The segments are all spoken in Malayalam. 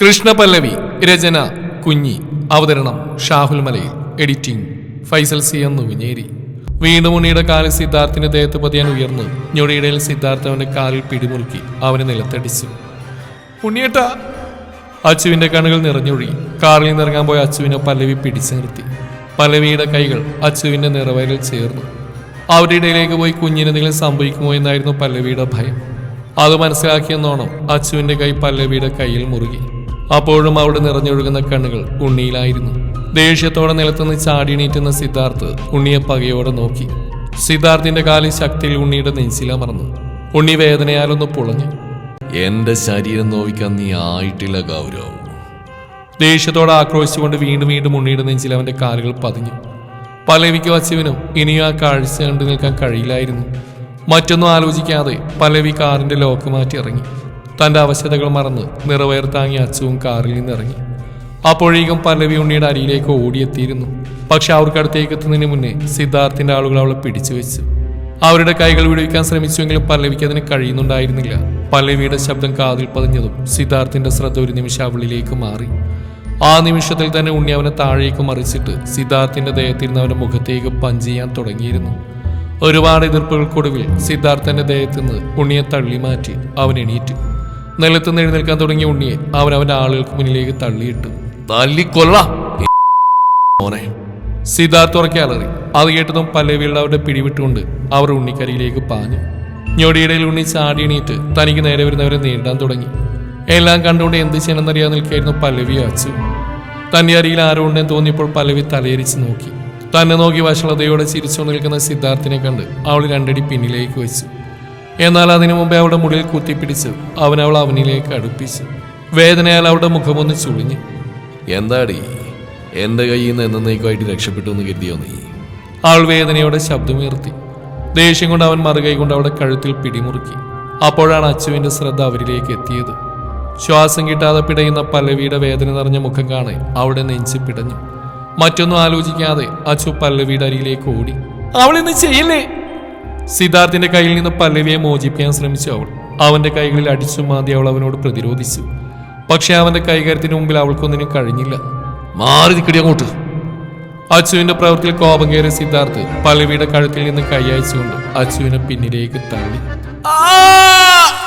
കൃഷ്ണപല്ലവി രചന കുഞ്ഞി. അവതരണം ഷാഹുൽ മലയിൽ. എഡിറ്റിംഗ് ഫൈസൽ സി എന്ന് വിഞ്ഞേരി വീണ്ടും ഉണ്ണിയുടെ കാലിൽ സിദ്ധാർത്ഥിന്റെ ദേഹത്ത് പതിയാൻ ഉയർന്നു. ഞൊടിയിടയിൽ സിദ്ധാർത്ഥ അവന്റെ കാലിൽ പിടിമുറുക്കി അവനെ നിലത്തടിച്ചു. ഉണ്ണിയേട്ട. അച്ചുവിന്റെ കണ്ണുകൾ നിറഞ്ഞൊഴുകി. കാറിൽ നിന്നിറങ്ങാൻ പോയ അച്ചുവിനെ പല്ലവി പിടിച്ചു നിർത്തി. പല്ലവിയുടെ കൈകൾ അച്ചുവിന്റെ നിറവയലിൽ ചേർന്നു. അവരുടെ ഇടയിലേക്ക് പോയി കുഞ്ഞിനെന്തെങ്കിലും സംഭവിക്കുമോ എന്നായിരുന്നു പല്ലവിയുടെ ഭയം. അത് മനസ്സിലാക്കിയെന്നോണം അച്ചുവിന്റെ കൈ പല്ലവിയുടെ കയ്യിൽ മുറുകി. അപ്പോഴും അവിടെ നിറഞ്ഞൊഴുകുന്ന കണ്ണുകൾ ഉണ്ണിയിലായിരുന്നു. ദേഷ്യത്തോടെ നിലത്തുനിന്ന് ചാടിണീറ്റുന്ന സിദ്ധാർത്ഥ് ഉണ്ണിയെ പകയോടെ നോക്കി. സിദ്ധാർത്ഥിന്റെ കാലിൽ ശക്തിയിൽ ഉണ്ണിയുടെ നെഞ്ചിലമർന്നു ഉണ്ണി വേദനയാലൊന്ന് പുളഞ്ഞു. എന്റെ ശരീരം നോവിക്കാൻ നീ ആയിട്ടില്ല ഗൗരവ്. ദേഷ്യത്തോടെ ആക്രോശിച്ചുകൊണ്ട് വീണ്ടും വീണ്ടും ഉണ്ണിയുടെ നെഞ്ചിൽ അവന്റെ കാലുകൾ പതിഞ്ഞു. പലവിക്ക് വച്ചുവിനും ഇനിയും ആ കാഴ്ച കണ്ടു നിൽക്കാൻ കഴിയില്ലായിരുന്നു. മറ്റൊന്നും ആലോചിക്കാതെ പലവി കാറിന്റെ ലോക്ക് മാറ്റി ഇറങ്ങി. തന്റെ അവശതകൾ മറന്ന് നിറവയർ താങ്ങി അച്ചുവും കാറിൽ നിന്നിറങ്ങി. അപ്പോഴേക്കും പല്ലവി ഉണ്ണിയുടെ അരിയിലേക്ക് ഓടിയെത്തിയിരുന്നു. പക്ഷെ അവർക്കടുത്തേക്ക് എത്തുന്നതിന് മുന്നേ സിദ്ധാർത്ഥിന്റെ ആളുകൾ അവളെ പിടിച്ചു വെച്ചു. അവരുടെ കൈകൾ വിടുവിക്കാൻ ശ്രമിച്ചുവെങ്കിലും പല്ലവിക്ക് അതിന് കഴിയുന്നുണ്ടായിരുന്നില്ല. പല്ലവിയുടെ ശബ്ദം കാതിൽ പതിഞ്ഞതും സിദ്ധാർത്ഥിന്റെ ശ്രദ്ധ ഒരു നിമിഷം അവളിലേക്ക് മാറി. ആ നിമിഷത്തിൽ തന്നെ ഉണ്ണി അവനെ താഴേക്ക് മറിച്ചിട്ട് സിദ്ധാർത്ഥിന്റെ ദേഹത്തിരുന്ന് അവന്റെ മുഖത്തേക്ക് പഞ്ച് ചെയ്യാൻ തുടങ്ങിയിരുന്നു. ഒരുപാട് എതിർപ്പുകൾക്കൊടുവിൽ സിദ്ധാർത്ഥന്റെ ദേഹത്ത് നിന്ന് ഉണ്ണിയെ തള്ളി മാറ്റി അവൻ എണീറ്റു. നിലത്തുനിന്ന് എഴുന്നേൽക്കാൻ തുടങ്ങിയ ഉണ്ണിയെ അവൻ അവന്റെ ആളുകൾക്ക് മുന്നിലേക്ക് തള്ളിയിട്ടു. തല്ലിക്കൊല്ല മോനെ. സിദ്ധാർത്ഥ് ഉറക്കെ അലറി. അത് കേട്ടതും പല്ലവിയുടെ അവരുടെ പിടിവിട്ടുകൊണ്ട് അവർ ഉണ്ണിക്കരിയിലേക്ക് പാഞ്ഞു. ഞൊടിയിടയിൽ ഉണ്ണി ചാടി എണീറ്റ് തനിക്ക് നേരെ വരുന്നവരെ നേരിടാൻ തുടങ്ങി. എല്ലാം കണ്ടുകൊണ്ട് എന്ത് ചെയ്യണമെന്നറിയാൻ നിൽക്കായിരുന്നു പല്ലവി അച്ചു. തന്റെ അരിയിൽ ആരോ ഉണ്ടെന്ന് തോന്നിയപ്പോൾ പല്ലവി തലയരിച്ച് നോക്കി. തന്നെ നോക്കി വഷളതയോടെ ചിരിച്ചുകൊണ്ട് നിൽക്കുന്ന സിദ്ധാർത്ഥിനെ കണ്ട് അവൾ രണ്ടടി പിന്നിലേക്ക് വെച്ചു. എന്നാൽ അതിനു മുമ്പേ അവളുടെ മുടിയിൽ കുത്തിപ്പിടിച്ച് അവൻ അവൾ അവനിലേക്ക് അടുപ്പിച്ചു വേദനയാൽ അവളുടെ മുഖമൊന്ന് ചുളിഞ്ഞു. എന്താടി? എന്റെ കയ്യിൽ നിന്ന് എന്നേക്കുമായിട്ട് രക്ഷപ്പെട്ടു എന്ന് കരുതിയോ നീ? അവൾ വേദനയോടെ ശബ്ദമുയർത്തി. ദേഷ്യം കൊണ്ട് അവൻ മറുകൈ കൊണ്ട് അവളുടെ കഴുത്തിൽ പിടിമുറുക്കി. അപ്പോഴാണ് അച്ചുവിന്റെ ശ്രദ്ധ അവരിലേക്ക് എത്തിയത്. ശ്വാസം കിട്ടാതെ പിടയുന്ന പല്ലവിയുടെ വേദന നിറഞ്ഞ മുഖം കാണെ അവിടെ നെഞ്ച് പിടഞ്ഞു. മറ്റൊന്നും ആലോചിക്കാതെ അച്ചു പല്ലവിയുടെ അരിയിലേക്ക് ഓടി. അവൾ ഇന്ന് ചെയ്യില്ലേ? സിദ്ധാർത്ഥിന്റെ കയ്യിൽ നിന്ന് പല്ലവിയെ മോചിപ്പിക്കാൻ ശ്രമിച്ചു അവൾ. അവന്റെ കൈകളിൽ അടിച്ചു മാതി അവൾ അവനോട് പ്രതിരോധിച്ചു. പക്ഷെ അവന്റെ കൈകാര്യത്തിന് മുമ്പിൽ അവൾക്കൊന്നിനും കഴിഞ്ഞില്ല. മാറി നിൽക്കടി അങ്ങോട്ട്. അച്ചുവിന്റെ പ്രവൃത്തിയിൽ കോപം കയറിയ സിദ്ധാർത്ഥ് പല്ലവിയുടെ കഴുത്തിൽ നിന്ന് കൈയച്ചുകൊണ്ട് അച്ചുവിനെ പിന്നിലേക്ക് തള്ളി.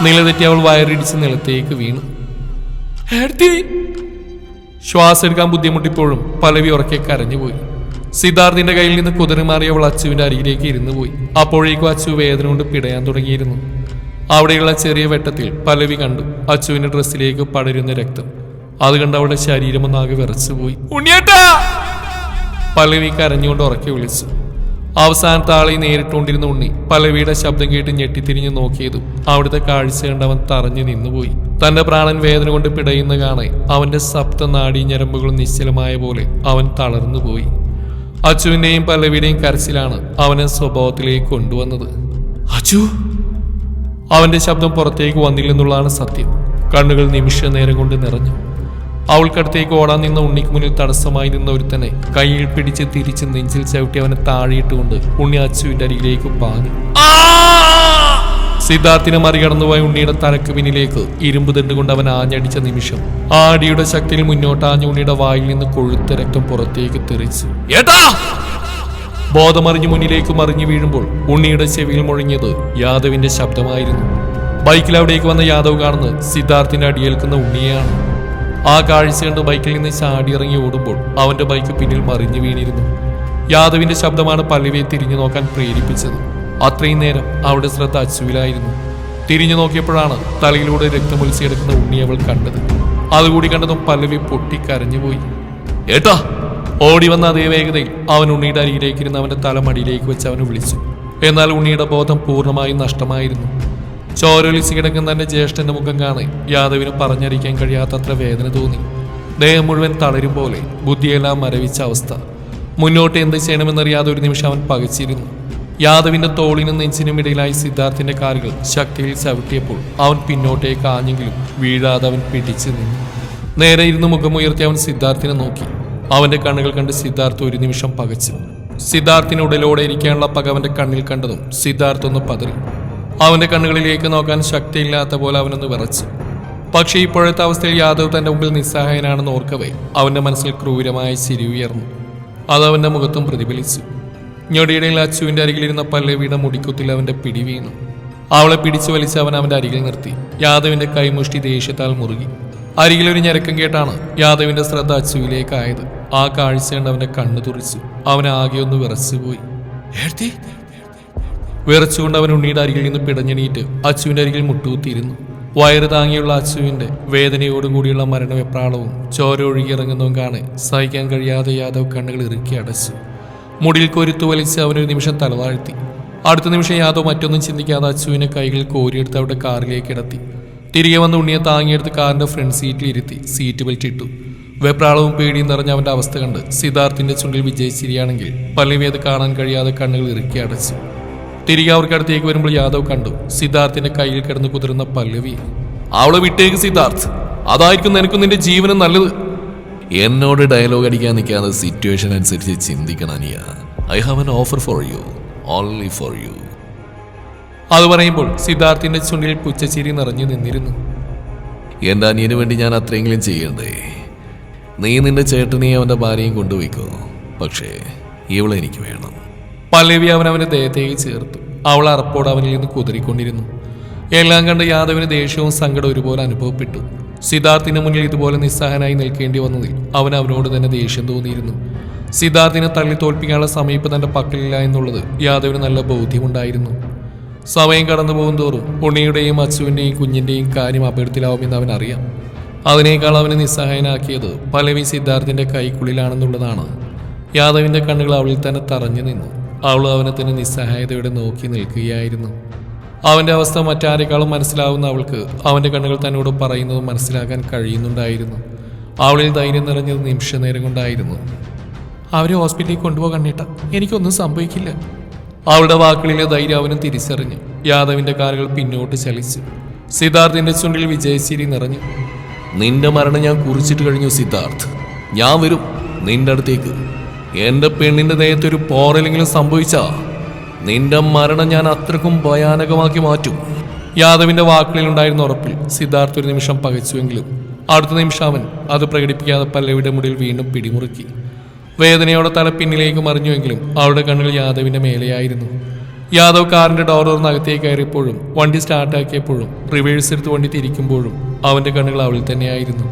നിലതെറ്റി അവൾ വയറിടിച്ച് നിലത്തേക്ക് വീണു. ശ്വാസം എടുക്കാൻ ബുദ്ധിമുട്ടിപ്പോഴും പല്ലവി ഉറക്കെ കരഞ്ഞുപോയി. സിദ്ധാർത്ഥിന്റെ കയ്യിൽ നിന്ന് കുതിറി മാറി അവൾ അച്ചുവിന്റെ അരികിലേക്ക് ഇരുന്നു പോയി. അപ്പോഴേക്കും അച്ചു വേദന കൊണ്ട് പിടയാൻ തുടങ്ങിയിരുന്നു. അവിടെയുള്ള ചെറിയ വെട്ടത്തിൽ പലവി കണ്ടു. അച്ചുവിന്റെ ഡ്രസ്സിലേക്ക് പടരുന്ന രക്തം. അത് കണ്ട് അവളുടെ ശരീരമൊന്നാകെ വിറച്ചുപോയി പലവി കരഞ്ഞുകൊണ്ട് ഉറക്കി വിളിച്ചു. അവസാനത്തെ ആളെ നേരിട്ടുകൊണ്ടിരുന്ന ഉണ്ണി പലവിയുടെ ശബ്ദം കേട്ട് ഞെട്ടിത്തിരിഞ്ഞ് നോക്കിയതും അവിടുത്തെ കാഴ്ച കണ്ട് അവൻ തറഞ്ഞു നിന്നുപോയി തന്റെ പ്രാണൻ വേദന കൊണ്ട് പിടയുന്ന കാണെ അവന്റെ സപ്ത നാഡീ ഞരമ്പുകളും നിശ്ചലമായ പോലെ അവൻ തളർന്നുപോയി അച്ചുവിന്റെയും പല്ലവിയുടെയും കരച്ചിലാണ് അവനെ സ്വഭാവത്തിലേക്ക് കൊണ്ടുവന്നത്. അച്ചു! അവന്റെ ശബ്ദം പുറത്തേക്ക് വന്നില്ലെന്നുള്ളതാണ് സത്യം. കണ്ണുകൾ നിമിഷ നേരം കൊണ്ട് നിറഞ്ഞു. അവൾക്കടുത്തേക്ക് ഓടാൻ നിന്ന ഉണ്ണിക്ക് മുന്നിൽ തടസ്സമായി നിന്ന ഒരുത്തനെ കയ്യിൽ പിടിച്ച് തിരിച്ച് നെഞ്ചിൽ ചവിട്ടി അവനെ താഴെയിട്ടുകൊണ്ട് ഉണ്ണി അച്ചുവിന്റെ അരികിലേക്ക് പാഞ്ഞു. സിദ്ധാർത്ഥിനെ മറികടന്നുപോയ ഉണ്ണിയുടെ തലക്ക് പിന്നിലേക്ക് ഇരുമ്പ് കൊണ്ട് അവൻ ആഞ്ഞടിച്ച നിമിഷം ആ അടിയുടെ ശക്തിയിൽ മുന്നോട്ടാഞ്ഞ ഉണ്ണിയുടെ വായിൽ നിന്ന് കൊഴുത്ത രക്തം പുറത്തേക്ക് തെറിച്ചു. ഏട്ടാ! ബോധമറിഞ്ഞു മുന്നിലേക്ക് മറിഞ്ഞു വീഴുമ്പോൾ ഉണ്ണിയുടെ ചെവിയിൽ മുഴങ്ങിയത് യാദവിന്റെ ശബ്ദമായിരുന്നു. ബൈക്കിൽ അവിടേക്ക് വന്ന യാദവ് കാണുന്നത് സിദ്ധാർത്ഥിന്റെ അടിയേൽക്കുന്ന ഉണ്ണിയാണ് ആ കാഴ്ച കണ്ട് ബൈക്കിൽ നിന്ന് ചാടിയിറങ്ങി ഓടുമ്പോൾ അവന്റെ ബൈക്ക് പിന്നിൽ മറിഞ്ഞു വീണിരുന്നു. യാദവിന്റെ ശബ്ദമാണ് പല്ലവിയെ തിരിഞ്ഞു നോക്കാൻ പ്രേരിപ്പിച്ചത്. അത്രയും നേരം അവളുടെ ശ്രദ്ധ അച്ചുവിലായിരുന്നു തിരിഞ്ഞു നോക്കിയപ്പോഴാണ് തലയിലൂടെ രക്തമൊലിച്ചെടുക്കുന്ന ഉണ്ണി അവൾ കണ്ടത്. അതുകൂടി കണ്ടതും പല്ലവി പൊട്ടിക്കരഞ്ഞുപോയി ഏട്ടാ ഓടി വന്ന അതേ വേഗതയിൽ അവൻ ഉണ്ണിയുടെ അരിയിലേക്ക് ഇരുന്ന് അവന്റെ തല മടിയിലേക്ക് വെച്ച് അവനെ വിളിച്ചു. എന്നാൽ ഉണ്ണിയുടെ ബോധം പൂർണമായും നഷ്ടമായിരുന്നു. ചോരൊലിച്ച് കിടക്കുന്ന തന്റെ ജ്യേഷ്ഠന്റെ മുഖം കാണെ യാദവിന് പറഞ്ഞറിയിക്കാൻ കഴിയാത്തത്ര വേദന തോന്നി. ദേഹം മുഴുവൻ തളരും പോലെ ബുദ്ധിയെല്ലാം മരവിച്ച അവസ്ഥ. മുന്നോട്ട് എന്ത് ചെയ്യണമെന്നറിയാതെ ഒരു നിമിഷം അവൻ പകച്ചിരുന്നു. യാദവിന്റെ തോളിനും നെഞ്ചിനും ഇടയിലായി സിദ്ധാർത്ഥിന്റെ കാലുകൾ ശക്തിയിൽ ചവിട്ടിയപ്പോൾ അവൻ പിന്നോട്ടേക്ക് ആഞ്ഞെങ്കിലും വീഴാതെ അവൻ പിടിച്ചു നിന്നു. നേരെ ഇരുന്ന് മുഖമുയർത്തി അവൻ സിദ്ധാർത്ഥിനെ നോക്കി. അവന്റെ കണ്ണുകൾ കണ്ട് സിദ്ധാർത്ഥ് ഒരു നിമിഷം പകച്ചു. സിദ്ധാർത്ഥിന് ഉടലോടെ ഇരിക്കാനുള്ള പക അവന്റെ കണ്ണിൽ കണ്ടതും സിദ്ധാർത്ഥ് ഒന്ന് പതറി. അവന്റെ കണ്ണുകളിലേക്ക് നോക്കാൻ ശക്തിയില്ലാത്ത പോലെ അവനൊന്ന് വിറച്ചു. പക്ഷേ ഇപ്പോഴത്തെ അവസ്ഥയിൽ യാദവ് തന്റെ മുമ്പിൽ നിസ്സഹായനാണെന്ന് ഓർക്കവേ അവന്റെ മനസ്സിൽ ക്രൂരമായ ചിരി ഉയർന്നു. അത് അവന്റെ മുഖത്തും പ്രതിഫലിച്ചു. ഞൊടിയിടയിൽ അച്ചുവിന്റെ അരികിലിരുന്ന പല്ലവിയുടെ മുടിക്കുത്തിൽ അവന്റെ പിടി വീണു. അവളെ പിടിച്ചു വലിച്ച് അവൻ അവന്റെ അരികിൽ നിർത്തി. യാദവിന്റെ കൈമുഷ്ടി ദേഷ്യത്താൽ മുറുകി. അരികിലൊരു ഞരക്കം കേട്ടാണ് യാദവിന്റെ ശ്രദ്ധ അച്ചുവിലേക്കായത് ആ കാഴ്ച കണ്ട് അവന്റെ കണ്ണു തുറിച്ചു. അവൻ ആകെ ഒന്ന് വിറച്ചുപോയി? വിറച്ചുകൊണ്ട് അവൻ ഉണ്ണിയുടെ അരികിൽ നിന്ന് പിടഞ്ഞെണീറ്റ് അച്ചുവിന്റെ അരികിൽ മുട്ടുകുത്തിയിരുന്നു. വയറ് താങ്ങിയുള്ള അച്ചുവിന്റെ വേദനയോടുകൂടിയുള്ള മരണവെപ്രാളവും ചോര ഒഴുകിയിറങ്ങുന്നതും കാണെ സഹിക്കാൻ കഴിയാതെ യാദവ് കണ്ണുകൾ ഇറുക്കി അടച്ചു. മുടിയിൽ കൊരുത്തു വലിച്ച് അവനൊരു നിമിഷം തലതാഴ്ത്തി അടുത്ത നിമിഷം യാദവ് മറ്റൊന്നും ചിന്തിക്കാതെ അച്ചുവിനെ കൈകൾ കോരിയെടുത്ത് അവിടെ കാറിലേക്ക് കിടത്തി. തിരികെ വന്ന് ഉണ്ണിയെ താങ്ങിയെടുത്ത് കാറിന്റെ ഫ്രണ്ട് സീറ്റിൽ ഇരുത്തി സീറ്റ് ബെൽറ്റ് ഇട്ടു വെപ്രാളവും പേടിയും നിറഞ്ഞ അവന്റെ അവസ്ഥ കണ്ട് സിദ്ധാർത്ഥിന്റെ ചുണ്ടിൽ വിജയിച്ചിരിയാണെങ്കിൽ പല്ലവി അത് കാണാൻ കഴിയാതെ കണ്ണുകൾ ഇറുക്കി അടച്ചു. തിരികെ അവർക്ക് അടുത്തേക്ക് വരുമ്പോൾ യാദവ് കണ്ടു സിദ്ധാർത്ഥിന്റെ കയ്യിൽ കിടന്ന് കുതിരുന്ന പല്ലവി. അവളെ വിട്ടേക്ക് സിദ്ധാർത്ഥ്. അതായിരിക്കും നിനക്കും നിന്റെ ജീവനും നല്ലത്. എന്നോട് ഡയലോഗ് അടിക്കാൻ നിൽക്കാതെ സിറ്റുവേഷൻ അനുസരിച്ച് ചിന്തിക്കണം അനിയ. I have an offer for you only for you അത് പറയുമ്പോൾ സിദ്ധാർത്ഥിന്റെ ചുണ്ടിൽ പുച്ചച്ചിരി നിറഞ്ഞു നിന്നിരുന്നു. എന്റെ അനിയന് വേണ്ടി ഞാൻ അത്രയെങ്കിലും ചെയ്യണ്ടേ? നീ നിന്റെ ചേട്ടനെയും അവന്റെ ഭാര്യയും കൊണ്ടുപോയിക്കോ. പക്ഷേ ഇവളെ എനിക്ക് വേണം. പല്ലവി അവൻ അവന്റെ ദേഹത്തേക്ക് ചേർത്തു. അവൾ അറപ്പോട് അവനിൽ നിന്ന് കുതിരിക്കൊണ്ടിരുന്നു. എല്ലാം കണ്ട് യാദവിന് ദേഷ്യവും സങ്കടവും ഒരുപോലെ അനുഭവപ്പെട്ടു. സിദ്ധാർത്ഥിന് മുന്നിൽ ഇതുപോലെ നിസ്സഹനായി നിൽക്കേണ്ടി വന്നതിൽ അവൻ അവനോട് തന്നെ ദേഷ്യം തോന്നിയിരുന്നു. സിദ്ധാർത്ഥിനെ തള്ളി തോൽപ്പിക്കാനുള്ള സമീപ തന്റെ പക്കലില്ല എന്നുള്ളത് യാദവിന് നല്ല ബോധ്യമുണ്ടായിരുന്നു. സമയം കടന്നു പോകും തോറും ഉണ്ണിയുടെയും അച്ചുവിന്റെയും കുഞ്ഞിന്റെയും കാര്യം അപകടത്തിലാവുമെന്ന് അവൻ അറിയാം. അതിനേക്കാൾ അവനെ നിസ്സഹായനാക്കിയത് പലവി സിദ്ധാർത്ഥിന്റെ കൈക്കുള്ളിലാണെന്നുള്ളതാണ്. യാദവിന്റെ കണ്ണുകൾ അവളിൽ തന്നെ തറഞ്ഞു നിന്നു. അവൾ അവനെ തന്നെ നിസ്സഹായതയോടെ നോക്കി നിൽക്കുകയായിരുന്നു. അവന്റെ അവസ്ഥ മറ്റാരെക്കാളും മനസ്സിലാവുന്ന അവൾക്ക് അവന്റെ കണ്ണുകൾ തന്നോട് പറയുന്നത് മനസ്സിലാക്കാൻ കഴിയുന്നുണ്ടായിരുന്നു. അവളിൽ ധൈര്യം നിറഞ്ഞത് നിമിഷ നേരം കൊണ്ടായിരുന്നു. അവരെ ഹോസ്പിറ്റലിൽ കൊണ്ടുപോകണ്ണേട്ട എനിക്കൊന്നും സംഭവിക്കില്ല. അവളുടെ വാക്കുകളിലെ ധൈര്യം അവനും തിരിച്ചറിഞ്ഞു യാദവിന്റെ കാലുകൾ പിന്നോട്ട് ചലിച്ചു സിദ്ധാർത്ഥിന്റെ ചുണ്ടിൽ വിജയശ്ശേരി നിറഞ്ഞു നിന്റെ മരണം ഞാൻ കുറിച്ചിട്ട് കഴിഞ്ഞു സിദ്ധാർത്ഥ്. ഞാൻ വരും നിന്റെ അടുത്തേക്ക്. എന്റെ പെണ്ണിന്റെ നേരത്തെ ഒരു പോറലെങ്കിലും സംഭവിച്ചാ? നിന്റെ മരണം ഞാൻ അത്രക്കും ഭയാനകമാക്കി മാറ്റും. യാദവിന്റെ വാക്കുകളിൽ ഉണ്ടായിരുന്ന ഉറപ്പിൽ സിദ്ധാർത്ഥ് ഒരു നിമിഷം പകച്ചുവെങ്കിലും അടുത്ത നിമിഷം അവൻ അത് പ്രകടിപ്പിക്കാതെ പല്ലവിയുടെ മുടിയിൽ വീണ്ടും പിടിമുറുക്കി. വേദനയോടെ തല പിന്നിലേക്ക് മറിഞ്ഞുവെങ്കിലും അവളുടെ കണ്ണുകൾ യാദവിന്റെ മേലെയായിരുന്നു. യാദവ് കാറിന്റെ ഡോർ തുറന്ന് അകത്തേക്ക് കയറിയപ്പോഴും വണ്ടി സ്റ്റാർട്ടാക്കിയപ്പോഴും റിവേഴ്സ് എടുത്ത് വണ്ടി തിരിക്കുമ്പോഴും അവന്റെ കണ്ണുകൾ അവളിൽ തന്നെയായിരുന്നു.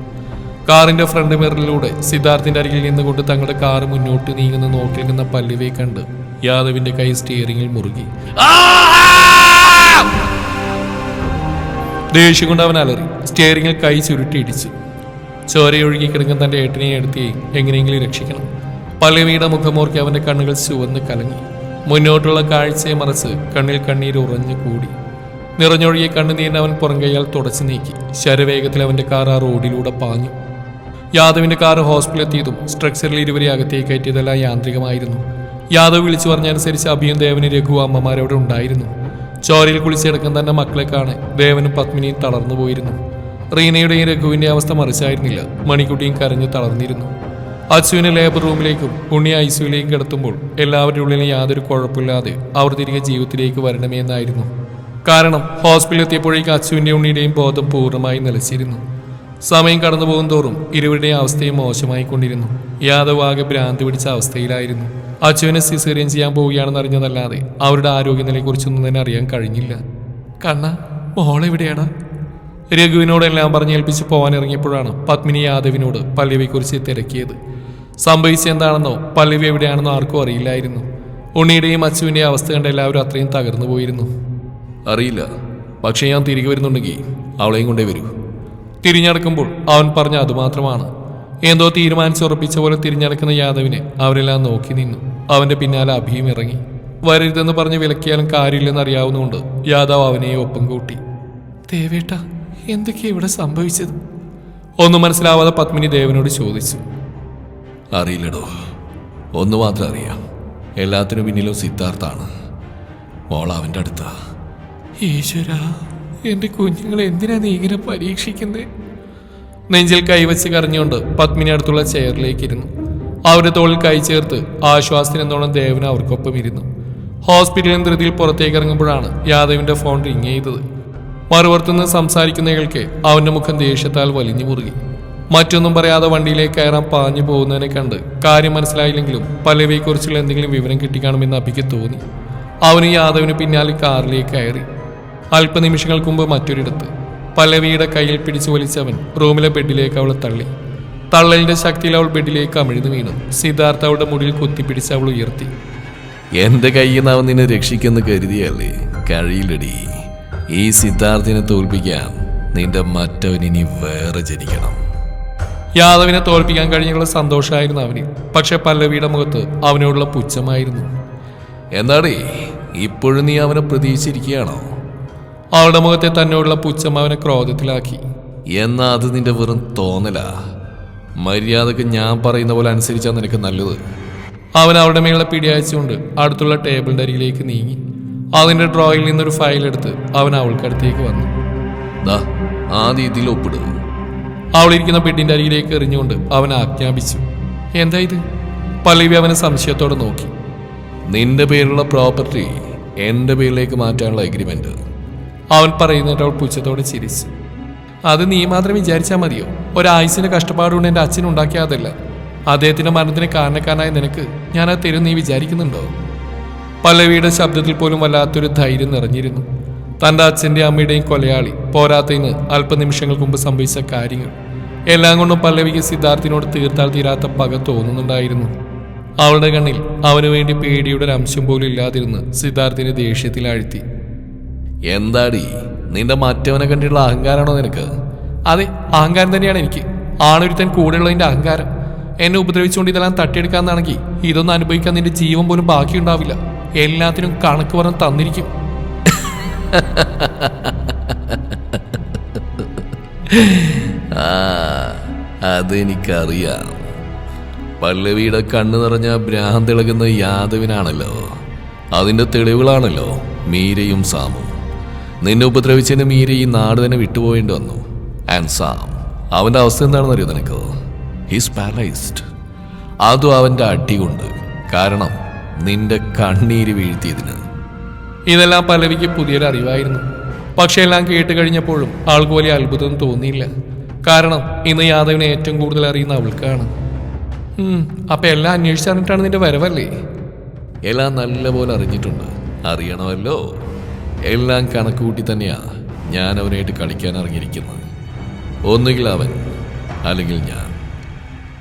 കാറിന്റെ ഫ്രണ്ട് മിററിലൂടെ സിദ്ധാർത്ഥിന്റെ അരികിൽ നിന്നുകൊണ്ട് തങ്ങളുടെ കാർ മുന്നോട്ട് നീങ്ങുന്ന നോക്കി നിൽക്കുന്ന പല്ലുവെ കണ്ട് യാദവിന്റെ കൈ സ്റ്റിയറിംഗിൽ മുറുകി. ദേഷ്യം കൊണ്ട് അവൻ അലറി. സ്റ്റിയറിംഗിൽ കൈ ചുരുട്ടി ഇടിച്ചു. ചോരയൊഴുകി കിടക്കുന്ന തന്റെ ഏട്ടനെ എടുത്തി എങ്ങനെയെങ്കിലും രക്ഷിക്കണം. പല്ലവിയുടെ മുഖമോർക്കി അവന്റെ കണ്ണുകൾ ചുവന്ന് കലങ്ങി. മുന്നോട്ടുള്ള കാഴ്ചയെ മറച്ച് കണ്ണിൽ കണ്ണീര് ഉറഞ്ഞു കൂടി. നിറഞ്ഞൊഴുകിയ കണ്ണുനീരിനെ അവൻ പുറംകൈയാൽ തുടച്ചു നീക്കി. ശരവേഗത്തിൽ അവന്റെ കാർ ആ റോഡിലൂടെ പാഞ്ഞു. യാദവിന്റെ കാർ ഹോസ്പിറ്റലിൽ എത്തിയതും സ്ട്രക്ചറിൽ ഇരുവരെ അകത്തേക്ക് കയറ്റിയതെല്ലാം യാന്ത്രികമായിരുന്നു. യാദവ് വിളിച്ചു പറഞ്ഞനുസരിച്ച് അഭിയും ദേവനും രഘു അമ്മമാരവിടെ ഉണ്ടായിരുന്നു. ചോരയിൽ കുളിച്ചെടുക്കാൻ തന്നെ മക്കളെ കാണെ ദേവനും പത്മിനിയും തളർന്നു പോയിരുന്നു. റീനയുടെയും രഘുവിന്റെ അവസ്ഥ മറിച്ചായിരുന്നില്ല. മണിക്കുട്ടിയും കരഞ്ഞു തളർന്നിരുന്നു. അച്ചുവിനെ ലേബർ റൂമിലേക്കും ഉണ്ണി ഐസിയുലേക്കും കിടത്തുമ്പോൾ എല്ലാവരുടെ ഉള്ളിലും യാതൊരു കുഴപ്പമില്ലാതെ അവർ തിരികെ ജീവിതത്തിലേക്ക് വരണമേ എന്നായിരുന്നു. കാരണം ഹോസ്പിറ്റലിൽ എത്തിയപ്പോഴേക്കും അച്ചുവിന്റെ ഉണ്ണിയുടെയും ബോധം പൂർണമായി നിലച്ചിരുന്നു. സമയം കടന്നു പോകും തോറും ഇരുവരുടെയും അവസ്ഥയും മോശമായിക്കൊണ്ടിരുന്നു. യാദവ് ആകെ ഭ്രാന്തി പിടിച്ച അവസ്ഥയിലായിരുന്നു. അച്ചുവിനെ സിസേറിയൻ ചെയ്യാൻ പോവുകയാണെന്ന് അറിഞ്ഞതല്ലാതെ അവരുടെ ആരോഗ്യനിലയെക്കുറിച്ചൊന്നും തന്നെ അറിയാൻ കഴിഞ്ഞില്ല. കണ്ണ മോളെവിടെയാണ് രഘുവിനോടെല്ലാം പറഞ്ഞേൽപ്പിച്ച് പോകാൻ ഇറങ്ങിയപ്പോഴാണ് പത്മിനി യാദവിനോട് പല്ലവിയെക്കുറിച്ച് തിരക്കിയത്. സംഭവിച്ചെന്താണെന്നോ പല്ലവി എവിടെയാണെന്നോ ആർക്കും അറിയില്ലായിരുന്നു. ഉണ്ണിയുടെയും അച്ചുവിന്റെയും അവസ്ഥ കണ്ട് എല്ലാവരും അത്രയും തകർന്നു പോയിരുന്നു. അറിയില്ല. പക്ഷേ ഞാൻ തിരികെ വരുന്നുണ്ടെങ്കിൽ അവളെയും കൊണ്ടേ വരൂ. തിരിഞ്ഞടക്കുമ്പോൾ അവൻ പറഞ്ഞ അതുമാത്രമാണ് എന്തോ തീരുമാനിച്ചുറപ്പിച്ച പോലെ തിരിഞ്ഞടക്കുന്ന യാദവിനെ അവരെല്ലാം നോക്കി നിന്നു. അവന്റെ പിന്നാലെ അഭിയും ഇറങ്ങി. വരരുതെന്ന് പറഞ്ഞ് വിലക്കിയാലും കാര്യമില്ലെന്ന് അറിയാവുന്നതുകൊണ്ട് യാദവ് അവനെ ഒപ്പം കൂട്ടി. ദേവേട്ട എന്തൊക്കെയാ ഇവിടെ സംഭവിച്ചത്? ഒന്നും മനസ്സിലാവാതെ പത്മിനി ദേവനോട് ചോദിച്ചു. അറിയില്ലടോ. ഒന്ന് മാത്രം അറിയാം. എല്ലാത്തിനും പിന്നിലും സിദ്ധാർത്ഥാണ് മോൾ അവന്റെ അടുത്താ. ഈശ്വര എന്റെ കുഞ്ഞുങ്ങളെ എന്തിനാ നീ ഇങ്ങനെ പരീക്ഷിക്കുന്നേ? നെഞ്ചിൽ കൈവച്ച് കരഞ്ഞുകൊണ്ട് പത്മിനി അടുത്തുള്ള ചെയറിലേക്ക് ഇരുന്നു അവരുടെ തോളിൽ കൈ ചേർത്ത് ആശ്വാസത്തിനെന്നോണം ദേവൻ അവർക്കൊപ്പം ഇരുന്നു. ഹോസ്പിറ്റലിൽ ധൃതിയിൽ പുറത്തേക്ക് ഇറങ്ങുമ്പോഴാണ് യാദവിന്റെ ഫോൺ റിങ് ചെയ്തത്. മറുപുറത്തുനിന്ന് സംസാരിക്കുന്നയാൾക്ക് അവന്റെ മുഖം ദേഷ്യത്താൽ വലിഞ്ഞു മുറുകി. മറ്റൊന്നും പറയാതെ വണ്ടിയിലേക്ക് കയറാൻ പാഞ്ഞു പോകുന്നതിനെ കണ്ട് കാര്യം മനസ്സിലായില്ലെങ്കിലും പല്ലവിയെക്കുറിച്ചുള്ള എന്തെങ്കിലും വിവരം കിട്ടിക്കാണുമെന്ന് അഭിക്ക് തോന്നി. അവന് യാദവിന് പിന്നാലെ കാറിലേക്ക് കയറി. അല്പനിമിഷങ്ങൾക്ക് മുമ്പ് മറ്റൊരിടത്ത്. പല്ലവിയുടെ കയ്യിൽ പിടിച്ചു വലിച്ചവൻ റൂമിലെ ബെഡിലേക്ക് അവളെ തള്ളി. തള്ളലിന്റെ ശക്തിയിൽ അവൾ ബെഡിലേക്ക് അമിഴ്ന്നു വീണു. സിദ്ധാർത്ഥ അവളുടെ മുടിയിൽ കുത്തിപ്പിടിച്ച് അവൾ ഉയർത്തി. എന്റെ കയ്യിൽ നിന്ന് അവൻ നിന്നെ രക്ഷിക്കുന്ന കരുതിയല്ലേ? കഴിയില്ലടി. ഈ സിദ്ധാർത്ഥിനെ തോൽപ്പിക്കാൻ നിന്റെ മറ്റവൻ ഇനി വേറെ ജനിക്കണം. യാദവിനെ തോൽപ്പിക്കാൻ കഴിഞ്ഞുള്ള സന്തോഷമായിരുന്നു അവന്. പക്ഷെ പല്ലവിയുടെ മുഖത്ത് അവനോടുള്ള പുച്ഛമായിരുന്നു. എന്നാടേ ഇപ്പോഴും നീ അവനെ പ്രതീക്ഷിച്ചിരിക്കുകയാണോ? അവളുടെ മുഖത്തെ തന്നോടുള്ള പുച്ഛം അവനെ ക്രോധത്തിലാക്കി. എന്നാ അത് നിന്റെ വെറും തോന്നലാ? മര്യാദയ്ക്ക് ഞാൻ പറയുന്ന പോലെ അനുസരിച്ചാ നിനക്ക് നല്ലത്. അവൻ അവളുടെ മേലുള്ള പിടിയച്ചുകൊണ്ട് അടുത്തുള്ള ടേബിളിന്റെ അരികിലേക്ക് നീങ്ങി. അതിന്റെ ഡ്രോയിൽ നിന്നൊരു ഫയൽ എടുത്ത് അവൻ അവൾക്കടുത്തേക്ക് വന്നു. ദാ ആദ്യം ഇതിൽ ഒപ്പിടും. അവളിരിക്കുന്ന പെട്ടിന്റെ അരികിലേക്ക് എറിഞ്ഞുകൊണ്ട് അവൻ ആജ്ഞാപിച്ചു. എന്താ ഇത്? പല്ലവി അവനെ സംശയത്തോടെ നോക്കി. നിന്റെ പേരിലുള്ള പ്രോപ്പർട്ടി എന്റെ പേരിലേക്ക് മാറ്റാനുള്ള എഗ്രിമെന്റ് അവൻ പറയുന്നിട്ട് അവൾ പുച്ഛത്തോടെ ചിരിച്ചു. അത് നീ മാത്രം വിചാരിച്ചാൽ മതിയോ? ഒരായുസിന്റെ കഷ്ടപ്പാടുകൊണ്ട് എന്റെ അച്ഛൻ ഉണ്ടാക്കിയതല്ല അദ്ദേഹത്തിന്റെ മരണത്തിന് കാരണക്കാരനായ നിനക്ക് ഞാനത് തരും നീ വിചാരിക്കുന്നുണ്ടോ? പല്ലവിയുടെ ശബ്ദത്തിൽ പോലും വല്ലാത്തൊരു ധൈര്യം നിറഞ്ഞിരുന്നു. തന്റെ അച്ഛന്റെ അമ്മയുടെയും കൊലയാളി പോരാത്തതിന് അല്പനിമിഷങ്ങൾക്ക് മുമ്പ് സംഭവിച്ച കാര്യങ്ങൾ എല്ലാം കൊണ്ടും പല്ലവിക്ക് സിദ്ധാർത്ഥിനോട് തീർത്താൽ തീരാത്ത പക തോന്നുന്നുണ്ടായിരുന്നു. അവളുടെ കണ്ണിൽ അവന് വേണ്ടി പേടിയുടെ ഒരു അംശം പോലും ഇല്ലാതിരുന്ന് സിദ്ധാർത്ഥിനെ ദേഷ്യത്തിൽ ആഴ്ത്തി എന്താടി? നിന്റെ മറ്റവനെ കണ്ടിട്ടുള്ള അഹങ്കാരമാണോ നിനക്ക്? അതെ അഹങ്കാരം തന്നെയാണ് എനിക്ക്. ആണൊരുത്തൻ കൂടെയുള്ളതിന്റെ അഹങ്കാരം. എന്നെ ഉപദ്രവിച്ചുകൊണ്ട് ഇതെല്ലാം തട്ടിയെടുക്കാന്നാണെങ്കിൽ ഇതൊന്നും അനുഭവിക്കാൻ നിന്റെ ജീവൻ പോലും ബാക്കിയുണ്ടാവില്ല. എല്ലാത്തിനും കണക്ക് പറഞ്ഞ് തന്നിരിക്കും. ആ അതെനിക്കറിയാം. പല്ലവിയുടെ കണ്ണു നിറഞ്ഞ ഭ്രാന്തിളകുന്ന യാദവിനാണല്ലോ. അതിന്റെ തെളിവുകളാണല്ലോ മീരയും സാമും നിന്നെ ഉപദ്രവിച്ചതിന് മീര ഈ നാട് തന്നെ വിട്ടുപോയേണ്ടി വന്നു. ആൻഡ് സാം അവന്റെ അവസ്ഥ എന്താണെന്ന് അറിയോ നിനക്ക്? ഹിസ് പാരലൈസ്ഡ് അതും അവന്റെ അടി കൊണ്ട് കാരണം നിന്റെ കണ്ണീര് വീഴ്ത്തിയതിന്. ഇതെല്ലാം പലവിക്ക് പുതിയൊരു അറിവായിരുന്നു. പക്ഷെ എല്ലാം കേട്ട് കഴിഞ്ഞപ്പോഴും ആൾക്ക് വലിയ അത്ഭുതം തോന്നിയില്ല. കാരണം ഇന്ന് യാദവിനെ ഏറ്റവും കൂടുതൽ അറിയുന്ന അവൾക്കാണ്. അപ്പൊ എല്ലാം അന്വേഷിച്ചറിഞ്ഞിട്ടാണ് നിന്റെ വരവല്ലേ? എല്ലാം നല്ലപോലെ അറിഞ്ഞിട്ടുണ്ട്. അറിയണമല്ലോ. എല്ലാം കണക്കുകൂട്ടി തന്നെയാ ഞാൻ അവനായിട്ട് കളിക്കാൻ ഇറങ്ങിയിരിക്കുന്നത്. ഒന്നുകിൽ അവൻ അല്ലെങ്കിൽ ഞാൻ.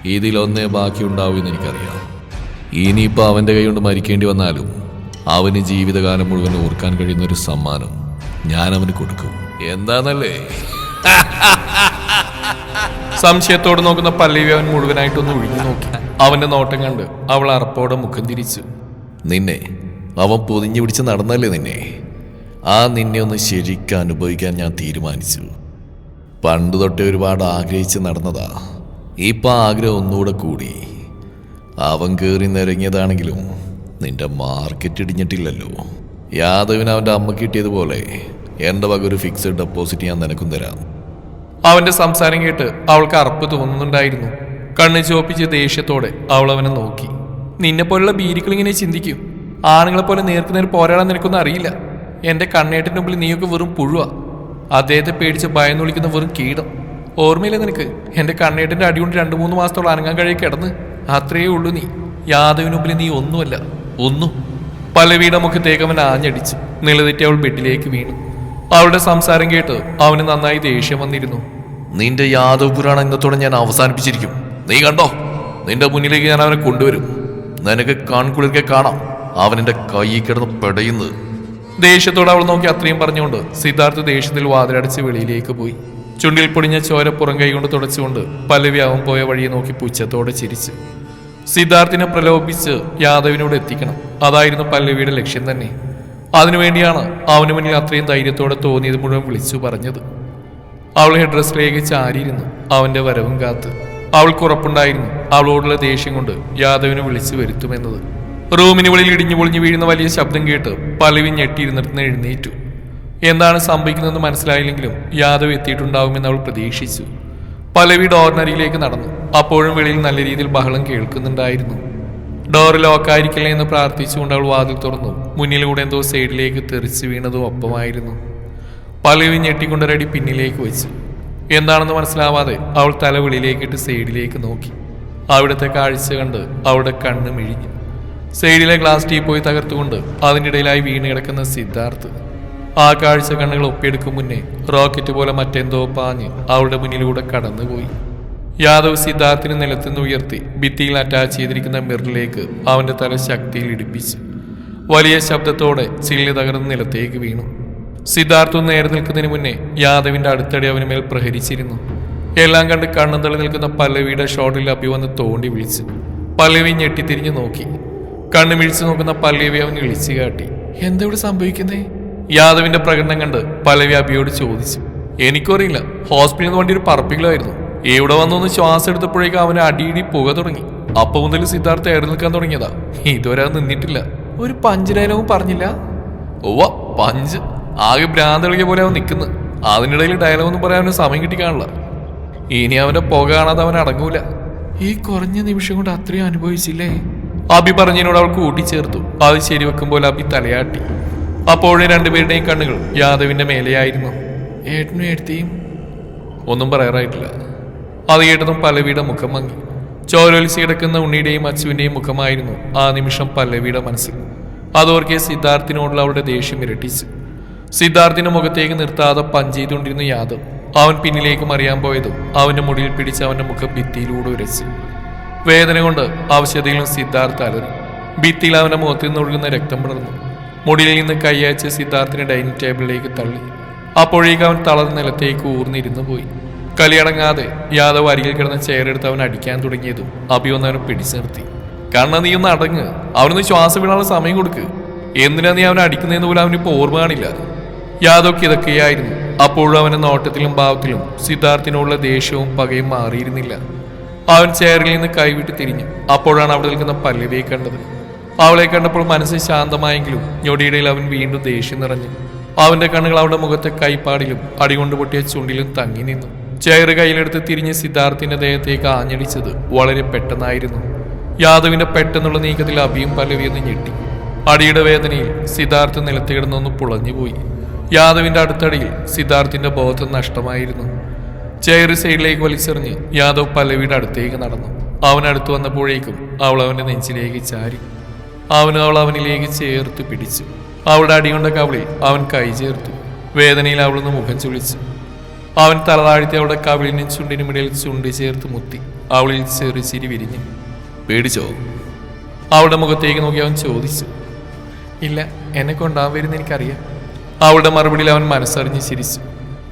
ഇതിലൊന്നേ ബാക്കിയുണ്ടാവുമെന്ന് എനിക്കറിയാം. ഇനിയിപ്പോൾ അവന്റെ കൈ കൊണ്ട് മരിക്കേണ്ടി വന്നാലും അവന് ജീവിതകാലം മുഴുവൻ ഓർക്കാൻ കഴിയുന്ന ഒരു സമ്മാനം ഞാൻ അവന് കൊടുക്കും. എന്താന്നല്ലേ? സംശയത്തോട് നോക്കുന്ന പല്ലവി അവൻ മുഴുവനായിട്ടൊന്ന് ഒഴിഞ്ഞു നോക്കി. അവന്റെ നോട്ടം കണ്ട് അവൾ അറപ്പോടെ മുഖം തിരിച്ചു. നിന്നെ അവൻ പൊതിഞ്ഞു പിടിച്ച് നടന്നല്ലേ നിന്നെ? ആ നിന്നെ ഒന്ന് ശരിക്കും അനുഭവിക്കാൻ ഞാൻ തീരുമാനിച്ചു. പണ്ട് തൊട്ടേ ഒരുപാട് ആഗ്രഹിച്ച് നടന്നതാ. ഇപ്പം ആഗ്രഹം ഒന്നുകൂടെ കൂടി. അവൻ കയറി നിരങ്ങിയതാണെങ്കിലും നിന്റെ മാർക്കറ്റ് ഇടിഞ്ഞിട്ടില്ലല്ലോ. യാദവിന് അവന്റെ അമ്മ കിട്ടിയതുപോലെ എന്റെ വക ഒരു ഫിക്സഡ് ഡെപ്പോസിറ്റ് ഞാൻ നിനക്കും തരാം. അവന്റെ സംസാരം കേട്ട് അവൾക്ക് അറപ്പ് തോന്നുന്നുണ്ടായിരുന്നു. കണ്ണ് ചോപ്പിച്ച് ദേഷ്യത്തോടെ അവൾ അവനെ നോക്കി. നിന്നെപ്പോലുള്ള ബീരിക്കളിങ്ങനെ ചിന്തിക്കും. ആണുങ്ങളെപ്പോലെ നേർക്കുന്നൊരു നേർക്കുനേർ പോരാടാൻ നിനക്കൊന്നും അറിയില്ല. എന്റെ കണ്ണേട്ടിന്റെ മുമ്പിൽ നീയൊക്കെ വെറും പുഴുവാ. അദ്ദേഹത്തെ പേടിച്ച് ഭയന്ന് വിളിക്കുന്ന വെറും കീടം. ഓർമ്മയില്ല നിനക്ക്? എന്റെ കണ്ണേട്ടിന്റെ അടികൊണ്ട് രണ്ട് മൂന്ന് മാസത്തോളം അനങ്ങാൻ കഴിയെ കിടന്ന്. അത്രയേ ഉള്ളൂ നീ. യാദവിന് മുമ്പിൽ നീ ഒന്നുമല്ല. ഒന്നും. പലവിയുടെ മുഖത്തേക്ക് അവൻ ആഞ്ഞടിച്ച് നിലതെറ്റി അവൾ ബെഡിലേക്ക് വീണു. അവളുടെ സംസാരം കേട്ട് അവന് നന്നായി ദേഷ്യം വന്നിരുന്നു. നിന്റെ യാദവ് പുരാണം ഇന്നത്തോടെ ഞാൻ അവസാനിപ്പിച്ചിരിക്കും. നീ കണ്ടോ? നിന്റെ മുന്നിലേക്ക് ഞാൻ അവനെ കൊണ്ടുവരും. നിനക്ക് കാൺകുളിക്കെ കാണാം. അവൻ എന്റെ കൈ കിടന്ന് പെടയുന്നത്. ദേഷ്യത്തോടെ അവൾ നോക്കി അത്രയും പറഞ്ഞുകൊണ്ട് സിദ്ധാർത്ഥ് ദേഷ്യത്തിൽ വാതിലടച്ച് വെളിയിലേക്ക് പോയി. ചുണ്ടിൽ പൊടിഞ്ഞ ചോര പുറം കൈ കൊണ്ട് തുടച്ചുകൊണ്ട് പല്ലവി അവൻ പോയ വഴിയെ നോക്കി പുച്ഛത്തോടെ ചിരിച്ചു. സിദ്ധാർത്ഥിനെ പ്രലോഭിച്ച് യാദവിനോട് എത്തിക്കണം. അതായിരുന്നു പല്ലവിയുടെ ലക്ഷ്യം തന്നെ. അതിനുവേണ്ടിയാണ് അവന് മുന്നിൽ അത്രയും ധൈര്യത്തോടെ തോന്നിയത് മുഴുവൻ വിളിച്ചു പറഞ്ഞത്. അവൾ ഹെഡ് ഡ്രസ്സിലേക്ക് ചാരിയിരുന്നു. അവന്റെ വരവും കാത്ത്. അവൾക്ക് ഉറപ്പുണ്ടായിരുന്നു അവളോടുള്ള ദേഷ്യം കൊണ്ട് യാദവിനെ വിളിച്ചു വരുത്തുമെന്നത്. റൂമിന് വെളിയിൽ ഇടിഞ്ഞു പൊളിഞ്ഞു വീഴുന്ന വലിയ ശബ്ദം കേട്ട് പലവി ഞെട്ടിയിരുന്നിടത്തുനിന്ന് എഴുന്നേറ്റു. എന്താണ് സംഭവിക്കുന്നതെന്ന് മനസ്സിലായില്ലെങ്കിലും യാദവ് എത്തിയിട്ടുണ്ടാവുമെന്ന് അവൾ പ്രതീക്ഷിച്ചു. പലവി ഡോറിനരികിലേക്ക് നടന്നു. അപ്പോഴും വെളിയിൽ നല്ല രീതിയിൽ ബഹളം കേൾക്കുന്നുണ്ടായിരുന്നു. ഡോർ ലോക്കായിരിക്കില്ല എന്ന് പ്രാർത്ഥിച്ചുകൊണ്ട് അവൾ വാതിൽ തുറന്നു. മുന്നിലൂടെ എന്തോ സൈഡിലേക്ക് തെറിച്ചു വീണതും ഒപ്പമായിരുന്നു. പലവി ഞെട്ടിക്കൊണ്ടൊരടി പിന്നിലേക്ക് വെച്ചു. എന്താണെന്ന് മനസ്സിലാവാതെ അവൾ തല വെളിയിലേക്കിട്ട് സൈഡിലേക്ക് നോക്കി. അവിടുത്തെ കാഴ്ച കണ്ട് അവളുടെ കണ്ണ് മിഴിഞ്ഞു. സൈഡിലെ ഗ്ലാസ് ടീ പോയി തകർത്തുകൊണ്ട് അതിനിടയിലായി വീണ് കിടക്കുന്ന സിദ്ധാർത്ഥ്. ആ കാഴ്ച കണ്ണുകൾ ഒപ്പിയെടുക്കും മുന്നേ റോക്കറ്റ് പോലെ മറ്റെന്തോ പാഞ്ഞ് അവളുടെ മുന്നിലൂടെ കടന്നുപോയി. യാദവ് സിദ്ധാർത്ഥിനെ നിലത്തുനിന്ന് ഉയർത്തി ഭിത്തിയിൽ അറ്റാച്ച് ചെയ്തിരിക്കുന്ന മിറിലേക്ക് അവന്റെ തല ശക്തിയിൽ ഇടിപ്പിച്ചു. വലിയ ശബ്ദത്തോടെ ചില്ലി തകർന്ന് നിലത്തേക്ക് വീണു. സിദ്ധാർത്ഥ് നേരെ നിൽക്കുന്നതിന് മുന്നേ യാദവിന്റെ അടുത്തടി അവന് മേൽ പ്രഹരിച്ചിരുന്നു. എല്ലാം കണ്ട് കണ്ണും തള്ളി നിൽക്കുന്ന പല്ലവിയുടെ ഷോട്ടിൽ അഭി വന്ന് തോണ്ടി വിളിച്ചു. പല്ലവി ഞെട്ടിത്തിരിഞ്ഞു നോക്കി. കണ്ണു മിഴിച്ചു നോക്കുന്ന പല്ലവി അവൻ ഇളിച്ചു കാട്ടി. എന്താ ഇവിടെ സംഭവിക്കുന്നേ? യാദവിന്റെ പ്രകടനം കണ്ട് പല്ലവി അഭിയോട് ചോദിച്ചു. എനിക്കറിയില്ല. ഹോസ്പിറ്റലിൽ നിന്ന് വണ്ടി ഒരു പറപ്പിക്കലായിരുന്നു. ഇവിടെ വന്നൊന്ന് ശ്വാസം എടുത്തപ്പോഴേക്കും അവന് അടിയിടി പുക തുടങ്ങി. അപ്പൊ മുതൽ സിദ്ധാർത്ഥ ഏറി നിൽക്കാൻ തുടങ്ങിയതാ. ഇതുവരെ നിന്നിട്ടില്ല. ഒരു പഞ്ച് പറഞ്ഞില്ല? ഓവ പഞ്ച്. ആകെ ഭ്രാന്ത് കളിക്ക പോലെ അവൻ നിൽക്കുന്നു. അതിനിടയിൽ ഡയലോഗൊന്നും പറയാൻ അവന് സമയം കിട്ടിക്കാണില്ല. ഇനി അവന്റെ പുക കാണാതെ അവൻ അടങ്ങൂല. ഈ കുറഞ്ഞ നിമിഷം കൊണ്ട് അത്രയും അനുഭവിച്ചില്ലേ? അബി പറഞ്ഞതിനോട് അവൾ കൂട്ടിച്ചേർത്തു. അത് ശരിവെക്കുമ്പോൾ അബി തലയാട്ടി. അപ്പോഴേ രണ്ടുപേരുടെയും കണ്ണുകൾ യാദവിന്റെ മേലെയായിരുന്നു. ഏട്ടനും ഏട്ടത്തെയും? ഒന്നും പറയാറായിട്ടില്ല. അത് കേട്ടതും പല്ലവിയുടെ മുഖം മങ്ങി. ചോരൊലിച്ച് കിടക്കുന്ന ഉണ്ണിയുടെയും അച്ചുവിന്റെയും മുഖമായിരുന്നു ആ നിമിഷം പല്ലവിയുടെ മനസ്സിൽ അതോർക്കെ സിദ്ധാർത്ഥിനോടുള്ള അവളുടെ ദേഷ്യം ഇരട്ടിച്ചു. സിദ്ധാർത്ഥിന്റെ മുഖത്തേക്ക് നിർത്താതെ പഞ്ച് ചെയ്തുകൊണ്ടിരുന്ന യാദവ് അവൻ പിന്നിലേക്ക് മറിയാൻ പോയതും അവന്റെ മുടിയിൽ പിടിച്ച് അവന്റെ മുഖം ഭിത്തിയിലൂടെ ഉരച്ചു. വേദന കൊണ്ട് ആവശ്യതയിലും സിദ്ധാർത്ഥ അലറി ഭിത്തിയിൽ അവന്റെ മുഖത്ത് നിന്ന് ഒഴുകുന്ന രക്തം പടർന്നു മുടിയിൽ നിന്ന് കൈയച്ച് സിദ്ധാർത്ഥിനെ ഡൈനിങ് ടേബിളിലേക്ക് തള്ളി. അപ്പോഴേക്ക് അവൻ തളർന്ന നിലത്തേക്ക് ഊർന്നിരുന്നു പോയി. കലിയടങ്ങാതെ യാദവ് അരികിൽ കിടന്ന ചെയറെടുത്ത് അവൻ അടിക്കാൻ തുടങ്ങിയതും അഭി ഒന്ന് അവനെ പിടിച്ചു നിർത്തി. കാരണം നീ ഒന്ന് അടങ്ങ്. അവനൊന്ന് ശ്വാസം വിടാനുള്ള സമയം കൊടുക്ക്. എന്തിനാ നീ അവനെ അടിക്കുന്നതെന്ന് പോലും അവനിപ്പോൾ ഓർമ്മ കാണില്ല. യാദവ് കിതക്കുകയായിരുന്നു. അപ്പോഴും അവന്റെ നോട്ടത്തിലും ഭാവത്തിലും സിദ്ധാർത്ഥിനോടുള്ള ദേഷ്യവും പകയും മാറിയിരുന്നില്ല. അവൻ ചെയറിൽ നിന്ന് കൈവിട്ട് തിരിഞ്ഞു. അപ്പോഴാണ് അവിടെ നിൽക്കുന്ന പല്ലവിയെ കണ്ടത്. അവളെ കണ്ടപ്പോൾ മനസ്സ് ശാന്തമായെങ്കിലും ഞൊടിയിടയിൽ അവൻ വീണ്ടും ദേഷ്യം നിറഞ്ഞു. അവന്റെ കണ്ണുകൾ അവളുടെ മുഖത്തെ കൈപ്പാടിലും അടികൊണ്ട് പൊട്ടിയ ചുണ്ടിലും തങ്ങി നിന്നു. ചെയർ കയ്യിലെടുത്ത് തിരിഞ്ഞ് സിദ്ധാർത്ഥിന്റെ ദേഹത്തേക്ക് ആഞ്ഞടിച്ചത് വളരെ പെട്ടെന്നായിരുന്നു. യാദവിന്റെ പെട്ടെന്നുള്ള നീക്കത്തിൽ അഭിയും പല്ലവിയൊന്ന് ഞെട്ടി. അടിയുടെ വേദനയിൽ സിദ്ധാർത്ഥ നിലത്ത് കിടന്നൊന്ന് പുളഞ്ഞുപോയി. യാദവിന്റെ അടുത്തടിയിൽ സിദ്ധാർത്ഥിന്റെ ബോധം നഷ്ടമായിരുന്നു. ചെയർ സൈഡിലേക്ക് വലിച്ചെറിഞ്ഞ് യാദവ് പല്ലവിയുടെ അടുത്തേക്ക് നടന്നു. അവൻ അടുത്ത് വന്നപ്പോഴേക്കും അവൾ അവന്റെ നെഞ്ചിലേക്ക് ചാരി. അവന് അവൾ അവനിലേക്ക് ചേർത്ത് പിടിച്ചു. അവളുടെ അടികൊണ്ട കവിളിൽ അവൻ കൈ ചേർത്തു. വേദനയിൽ അവളൊന്ന് മുഖം ചുളിച്ചു. അവൻ തലതാഴ്ത്തി അവളുടെ കവിളിനും ചുണ്ടിനും ഇടയിൽ ചുണ്ടി ചേർത്ത് മുത്തി. അവളിൽ ചെറു ചിരി വിരിഞ്ഞു. പേടിച്ചോ? അവളുടെ മുഖത്തേക്ക് നോക്കി അവൻ ചോദിച്ചു. ഇല്ല എന്നെ കൊണ്ടാവരുന്ന് എനിക്കറിയാം അവളുടെ മറുപടിയിൽ അവൻ മനസ്സറിഞ്ഞ് ചിരിച്ചു.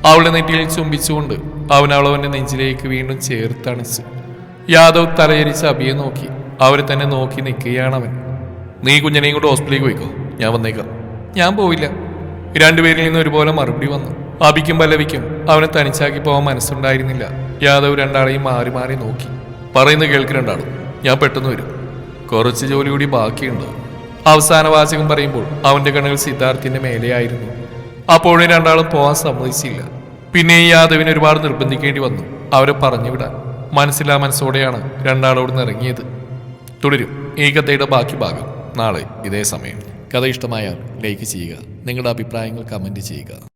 അവളുടെ നെറ്റിയിൽ ചുംബിച്ചുകൊണ്ട് അവൻ അവളവന്റെ നെഞ്ചിലേക്ക് വീണ്ടും ചേർത്തണിച്ചു. യാദവ് തലയരിച്ച് അബിയെ നോക്കി. അവരെ തന്നെ നോക്കി നിൽക്കുകയാണ് അവൻ നീ കുഞ്ഞനെയും കൊണ്ട് ഹോസ്പിറ്റലിലേക്ക് പോയിക്കോ. ഞാൻ വന്നേക്കാം. ഞാൻ പോയില്ല രണ്ടുപേരിൽ നിന്ന് ഒരുപോലെ മറുപടി വന്നു. അബിക്കും പല്ലവിക്കും അവനെ തനിച്ചാക്കി പോകാൻ മനസ്സുണ്ടായിരുന്നില്ല. യാദവ് രണ്ടാളെയും മാറി മാറി നോക്കി. പറയുന്നത് കേൾക്കുന്നുണ്ടാളും ഞാൻ പെട്ടെന്ന് വരും. കുറച്ച് ജോലി കൂടി ബാക്കിയുണ്ട്. അവസാന വാചകം പറയുമ്പോൾ അവന്റെ കണ്ണുകൾ സിദ്ധാർത്ഥിന്റെ മേലെയായിരുന്നു. അപ്പോഴും രണ്ടാളും പോകാൻ സമ്മതിച്ചില്ല. പിന്നെ ഈ യാദവിനെ ഒരുപാട് നിർബന്ധിക്കേണ്ടി വന്നു. അവരെ പറഞ്ഞു വിടാൻ. മനസ്സിലാ മനസ്സോടെയാണ് രണ്ടാളോട് ഇറങ്ങിയത്. തുടരും. ഈ കഥയുടെ ബാക്കി ഭാഗം. നാളെ ഇതേ സമയം. കഥ ഇഷ്ടമായാൽ ലൈക്ക് ചെയ്യുക. നിങ്ങളുടെ അഭിപ്രായങ്ങൾ കമന്റ് ചെയ്യുക.